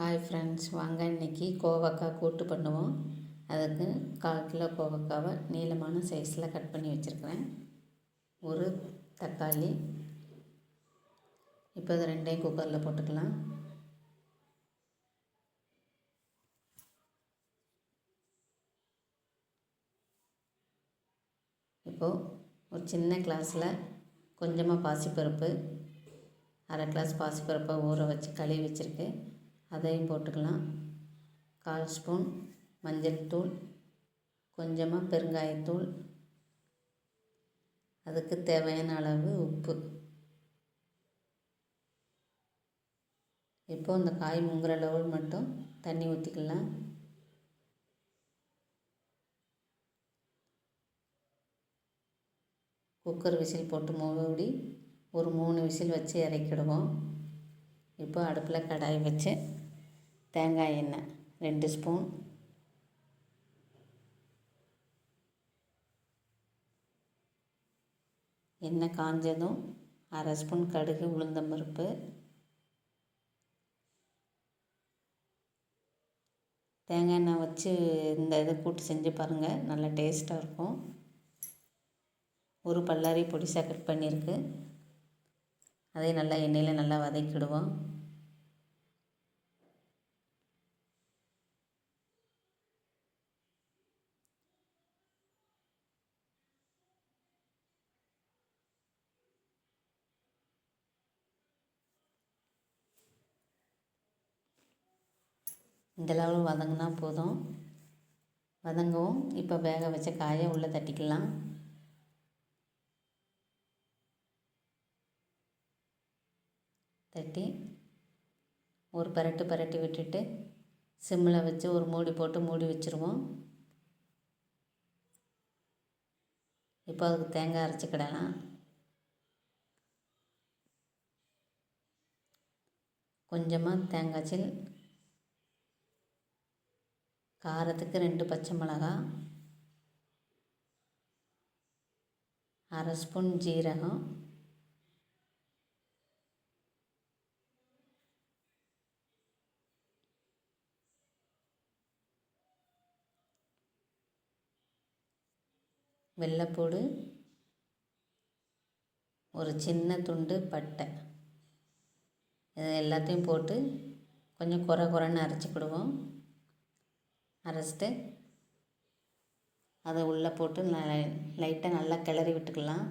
Hi friends வாங்க இன்றைக்கி கோவக்காய் கூட்டு பண்ணுவோம். அதுக்கு கால் கிலோ கோவக்காவை நீளமான சைஸில் கட் பண்ணி வச்சுருக்கிறேன். ஒரு தக்காளி. இப்போ இது ரெண்டையும் குக்கரில் போட்டுக்கலாம். இப்போது ஒரு சின்ன கிளாஸில் கொஞ்சமாக பாசிப்பருப்பு அரை கிளாஸ் பாசிப்பருப்பை ஊற வச்சு கழுவி வச்சுருக்கு. அதையும் போட்டுக்கலாம். கால் ஸ்பூன் மஞ்சள் தூள் கொஞ்சமாக பெருங்காயத்தூள் அதுக்கு தேவையான அளவு உப்பு. இப்போ இந்த காய் முங்குற லெவல் மட்டும் தண்ணி ஊற்றிக்கலாம் குக்கர் விசில் போட்டு மூடி ஒரு மூணு விசில் வச்சு இறக்கிடுவோம். இப்போ அடுப்பில் கடாய் வச்சு தேங்காய் எண்ணெய் ரெண்டு ஸ்பூன். எண்ணெய் காஞ்சதும் அரை ஸ்பூன் கடுகு உளுந்தம்பருப்பு தேங்காய் எண்ணெய் வச்சு இந்த இதை கூட்டு செஞ்சு பாருங்கள் நல்லா டேஸ்ட்டாக இருக்கும். ஒரு பல்லாரி பொடிசாக கட் பண்ணியிருக்கு. அதையும் நல்லா எண்ணெயில் நல்லா வதக்கிடுவோம். இந்த லெவல் வதங்கினா போதும். வதங்கவும். இப்போ வேக வச்ச காயை உள்ளே தட்டிக்கலாம். தட்டி ஒரு பரட்டு பரட்டி விட்டுட்டு சிம்மில் வச்சு ஒரு மூடி போட்டு மூடி வச்சுருவோம். இப்போ அதுக்கு தேங்காய் அரைச்சிக்கிடலாம் கொஞ்சமாக தேங்காய் சில் காரத்துக்கு ரெண்டு பச்சை மிளகா அரை ஸ்பூன் ஜீரகம் வெள்ளைப்பூடு ஒரு சின்ன துண்டு பட்டை. இது எல்லாத்தையும் போட்டு கொஞ்சம் குறை குறைன்னு அரைச்சிக்கிடுவோம் அரைச்சிட்டு அதை உள்ளே போட்டு லைட்டாக நல்லா கிளறி விட்டுக்கலாம்.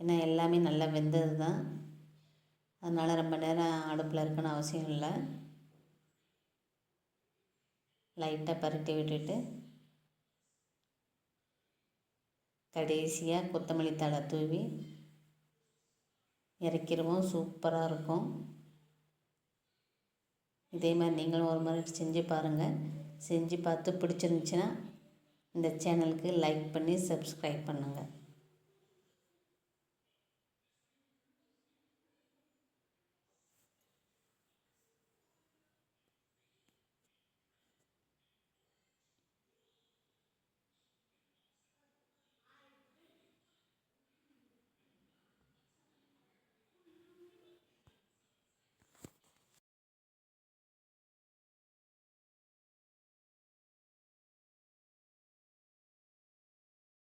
ஏன்னா எல்லாமே நல்லா வெந்தது தான் அதனால் ரொம்ப நேரம் அடுப்பில் இருக்கணும் அவசியம் இல்லை. லைட்டாக பரட்டி விட்டுட்டு கடைசியாக கொத்தமல்லி தழை தூவி இறக்கிடுவோம். சூப்பராக இருக்கும். இதே மாதிரி நீங்களும் ஒரு மாதிரி செஞ்சு பாருங்கள் செஞ்சு பார்த்து பிடிச்சிருந்துச்சின்னா இந்த சேனலுக்கு லைக் பண்ணி சப்ஸ்கிரைப் பண்ணுங்கள்